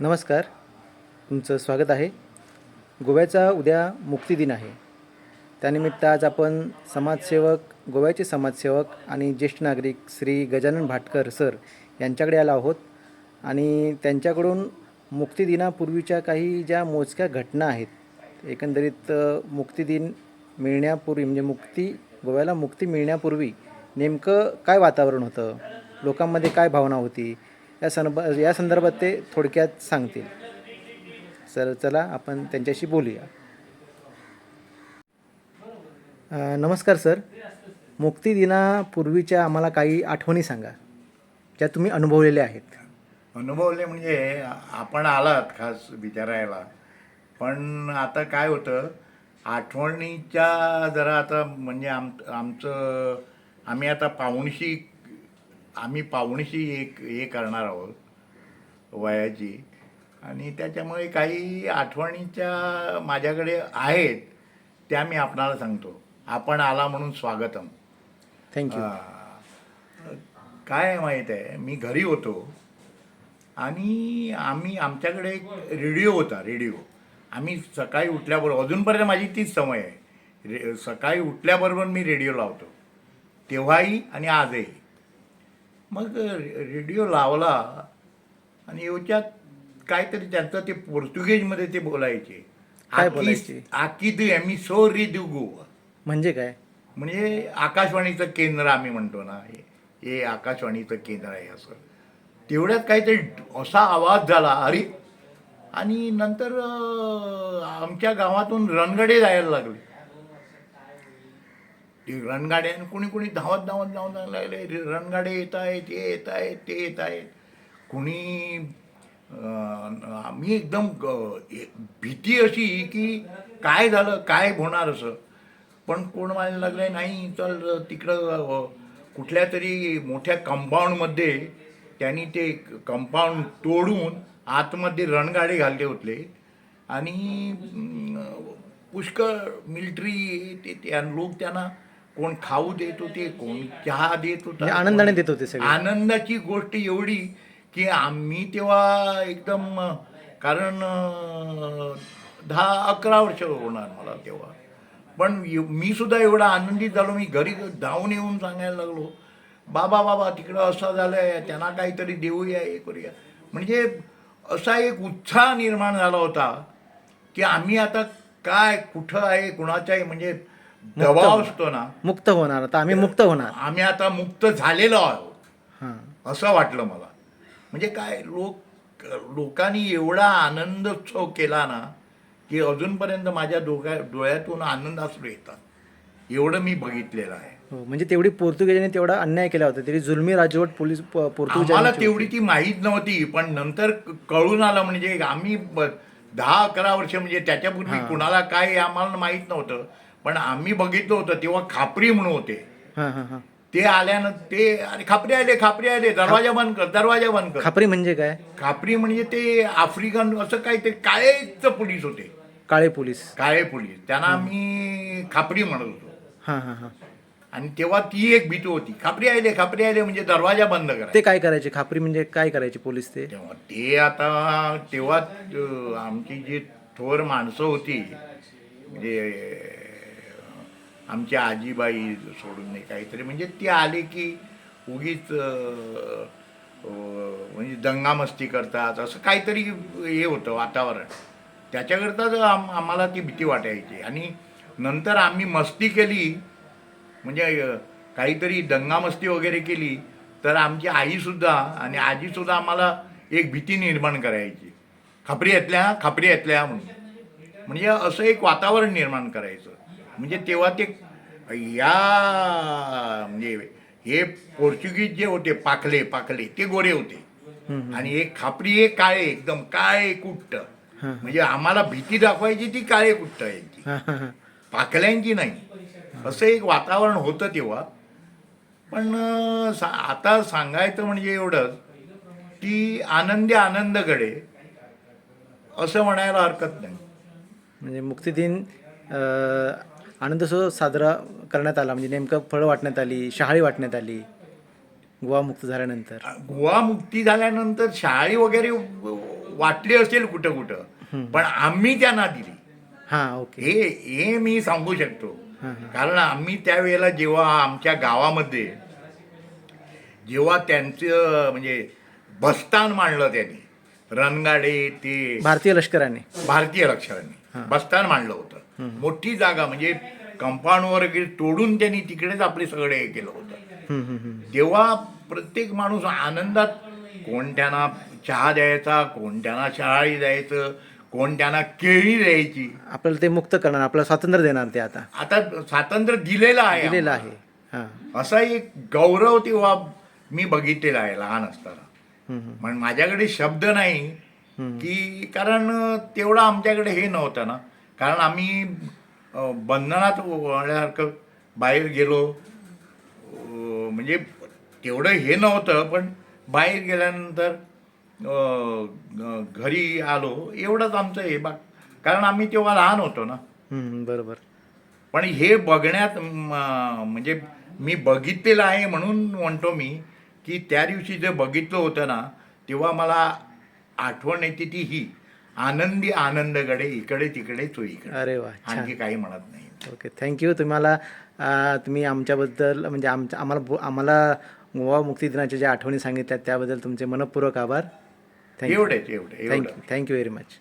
नमस्कार. तुमचं स्वागत आहे. गोव्याचा उद्या मुक्तिदिन आहे. त्यानिमित्त आज आपण समाजसेवक गोव्याचे समाजसेवक आणि ज्येष्ठ नागरिक श्री गजानन भाटकर सर यांच्याकडे आलो आहोत. आणि त्यांच्याकडून मुक्तिदिनापूर्वीच्या काही ज्या मोजक्या घटना आहेत एकंदरीत मुक्तिदिन मिळण्यापूर्वी म्हणजे मुक्ती गोव्याला मुक्ती मिळण्यापूर्वी नेमकं काय वातावरण होतं? लोकांमध्ये काय भावना होती? या संब या संदर्भात ते थोडक्यात सांगतील. सर चला आपण त्यांच्याशी बोलूया. नमस्कार सर. मुक्ती दिनापूर्वीच्या आम्हाला काही आठवणी सांगा ज्या तुम्ही अनुभवलेल्या आहेत. अनुभवले म्हणजे आपण आलात खास विचारायला पण आता काय होतं आठवणीच्या जरा आता म्हणजे आम आमचं आम्ही आता पाऊणशी आम्ही पाऊणशी एक हे करणार आहोत वयाची. आणि त्याच्यामुळे काही आठवणीच्या माझ्याकडे आहेत त्या मी आपणाला सांगतो. आपण आला म्हणून स्वागतम. थँक्यू. काय माहीत आहे मी घरी होतो. आणि आम्ही आमच्याकडे एक रेडिओ होता रेडिओ. आम्ही सकाळी उठल्याबरोबर अजूनपर्यंत माझी तीच सवय आहे. रे सकाळी उठल्याबरोबर मी रेडिओ लावतो. तेव्हाही आणि आजही. मग रेडिओ लावला आणि याच्यात काहीतरी त्यांचं ते पोर्तुगीजमध्ये ते बोलायचे. काय आकी- बोलायचे? आकी दु एमी सो री म्हणजे काय? म्हणजे आकाशवाणीचं केंद्र आम्ही म्हणतो ना हे हे आकाशवाणीचं केंद्र आहे असं. तेवढ्यात काहीतरी असा आवाज झाला अरे आणि नंतर आमच्या गावातून रणगाडे जायला लागले. ते रणगाडे आणि कुणी धावत धावत धावत लागले. रणगाडे येत आहेत ते येत आहेत ते येत आहेत. कुणी आम्ही एकदम भीती अशी की काय झालं काय होणार असं. पण कोण म्हणायला लागले नाही चल तिकडं कुठल्या तरी मोठ्या कंपाऊंडमध्ये त्यांनी ते कंपाऊंड तोडून आतमध्ये रणगाडे घालले होते. आणि पुष्कळ मिलिटरी ते त्या लोक त्यांना कोण खाऊ देत होते कोण चहा देत होता म्हणजे आनंदाने देत होते सगळे. आनंदाची गोष्ट एवढी की आम्ही तेव्हा एकदम कारण दहा अकरा वर्ष होणार मला तेव्हा. पण मी सुद्धा एवढा आनंदित झालो मी घरी धावून येऊन सांगायला लागलो बाबा बाबा तिकडं असं झालंय त्यांना काहीतरी देऊया हे करूया. म्हणजे असा एक उत्साह निर्माण झाला होता की आम्ही आता काय कुठं आहे कुणाचं आहे म्हणजे दबाव असतो ना. मुक्त होणार. आता आम्ही मुक्त होणार. आम्ही आता मुक्त झालेलो आहोत. हां. असं वाटलं मला. म्हणजे काय लोक लोकांनी एवढा आनंदोत्सव केला ना की अजूनपर्यंत माझ्या डोक्या डोळ्यातून आनंद अश्रू येतात. एवढं मी बघितलेलं आहे. हो म्हणजे तेवढी पोर्तुगीजांनी तेवढा अन्याय केला होता. तरी जुलमी राजवट पोलीस प- आम्हाला पोर्तुगीजांची तेवढी ती माहीत नव्हती पण नंतर कळून आलं म्हणजे आम्ही दहा अकरा वर्ष म्हणजे त्याच्यापूर्वी. कुणाला काय आम्हाला माहीत नव्हतं. पण आम्ही बघितलं होतं तेव्हा खापरी म्हणून होते. हां हां हां. ते आल्यानं ते अरे खापरी आले खापरी आले दरवाजा बंद कर दरवाजा बंद कर. खापरी म्हणजे काय? खापरी म्हणजे ते आफ्रिकन असं काहीतरी काळेच पोलीस होते. काळे पोलीस. काळे पोलीस. त्यांना आम्ही खापरी म्हणत होतो. हां हां हां. आणि तेव्हा ती एक भीती होती. खापरी आले खापरी आले म्हणजे दरवाजा बंद करा. ते काय करायचे? खापरी म्हणजे काय करायचे पोलीस ते? तेव्हा ते आता तेव्हा आमची जी थोर माणसं होती म्हणजे आमची आजीबाई सोडून नाही काहीतरी. म्हणजे ती आले की उगीच म्हणजे दंगामस्ती करतात असं काहीतरी हे होतं वातावरण. त्याच्याकरताच आम आम्हाला ती भीती वाटायची. आणि नंतर आम्ही मस्ती केली म्हणजे काहीतरी दंगामस्ती वगैरे केली तर आमची आईसुद्धा आणि आजीसुद्धा आम्हाला एक भीती निर्माण करायची. खापरी येतल्या खापरी येतल्या म्हणून. म्हणजे असं एक वातावरण निर्माण करायचं. म्हणजे तेव्हा ते या म्हणजे हे पोर्चुगीज जे होते पाकले पाकले ते गोरे होते. आणि एक खापरी हे काळे एकदम काळे कुट्ट. हां. म्हणजे आम्हाला भीती दाखवायची ती काळे कुट्ट यांची. हां हां हां. पाकल्यांची नाही. असं एक वातावरण होतं तेव्हा. पण सा आता सांगायचं म्हणजे एवढंच की आनंदी आनंदकडे असं म्हणायला हरकत नाही. म्हणजे मुक्तिदिन अ, आनंदोत्सव साजरा करण्यात आला म्हणजे नेमकं फळं वाटण्यात आली शहाळी वाटण्यात आली गोवा मुक्त झाल्यानंतर. गोवा मुक्ती झाल्यानंतर शाळी वगैरे वाटली असेल कुठं कुठं पण आम्ही त्यांना दिली. हां ओके. हे हे मी सांगू शकतो. कारण आम्ही त्यावेळेला जेव्हा आमच्या गावामध्ये जेव्हा त्यांचं म्हणजे बस्तान मांडलं त्यांनी रणगाडे ते भारतीय लष्कराने. भारतीय लष्कराने बस्तान मांडलं होतं. मोठी जागा म्हणजे कंपाऊंड वगैरे तोडून त्यांनी तिकडेच आपले सगळे हे केलं होतं. तेव्हा प्रत्येक माणूस आनंदात कोण त्यांना चहा द्यायचा कोण त्यांना शहाळी द्यायचं कोण त्यांना केळी द्यायची आपल्याला ते मुक्त करणार आपल्याला स्वातंत्र्य देणार ते आता आता स्वातंत्र्य दिलेलं आहे दिलेलं. आहे हां असा एक गौरव तेव्हा मी बघितलेला आहे लहान असताना. पण माझ्याकडे शब्द नाही. की कारण तेवढं आमच्याकडे हे नव्हतं ना कारण आम्ही बंधनात वळल्यासारखं बाहेर गेलो. म्हणजे तेवढं हे नव्हतं पण बाहेर गेल्यानंतर घरी आलो. एवढंच आमचं हे बा कारण आम्ही तेव्हा लहान होतो ना. बरोबर. पण हे बघण्यात म्हणजे मी बघितलेलं आहे म्हणून म्हणतो मी की त्या दिवशी जे बघितलं होतं ना तेव्हा मला आठवण येते ती ही. आनंदी आनंदकडे इकडे तिकडे चोईकडे अरे वा छान. आणखी काही म्हणत नाही. ओके थँक्यू तुम्हाला अं, तुम्ही आमच्याबद्दल म्हणजे आमच्या आम्हाला बो- आम्हाला गोवा मुक्ती दिनाच्या ज्या आठवणी सांगितल्या त्याबद्दल तुमचे मनपूर्वक आभार. थँक्यू एवढेच एवढे एवढं थँक्यू थँक्यू व्हेरी मच